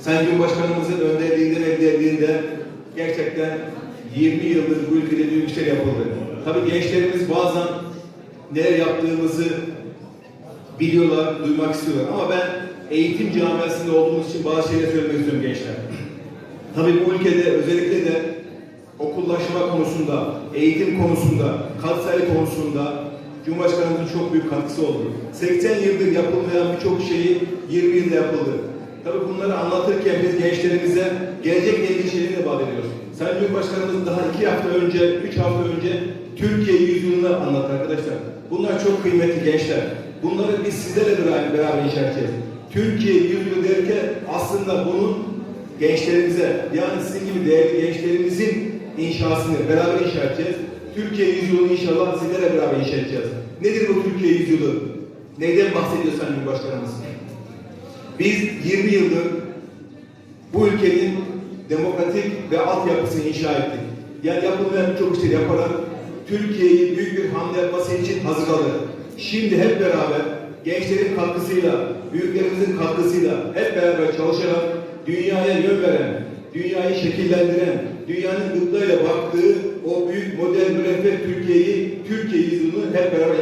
Sayın Cumhurbaşkanımızın önderliğinde ve liderliğinde gerçekten 20 yıldır bu ülkede büyük işler yapıldı. Tabii gençlerimiz bazen neler yaptığımızı biliyorlar, duymak istiyorlar. Ama ben eğitim camiasında olduğumuz için bazı şeyler söylemek istiyorum gençler. Tabii bu ülkede özellikle de okullaşma konusunda, eğitim konusunda, kat sayı konusunda Cumhurbaşkanımızın çok büyük katkısı oldu. 80 yıldır yapılmayan birçok şeyi 20 yılda yapıldı. Tabii bunları anlatırken biz gençlerimize gelecekle ilgili şeyleri de vaat ediyoruz. Sayın Cumhurbaşkanımız daha iki hafta önce, üç hafta önce Türkiye yüzyılını anlattı arkadaşlar. Bunlar çok kıymetli gençler. Bunları biz sizlerle beraber, beraber inşa edeceğiz. Türkiye yüzyılı derken aslında bunun gençlerimize yani sizin gibi değerli gençlerimizin inşasını beraber inşa edeceğiz. Türkiye yüzyılını inşallah sizlerle beraber inşa edeceğiz. Nedir bu Türkiye yüzyılı? Neyden bahsediyor Sayın Cumhurbaşkanımız? Biz 20 yıldır bu ülkenin demokratik ve altyapısını inşa ettik. Yani yapılmayan birçok işleri yaparak Türkiye'yi büyük bir hamle yapması için hazırladık. Şimdi hep beraber gençlerin katkısıyla, büyüklerimizin katkısıyla hep beraber çalışarak dünyaya yön veren, dünyayı şekillendiren, dünyanın gıptayla baktığı o büyük model müreffeh Türkiye'yi, Türkiye yüzyılını hep beraber.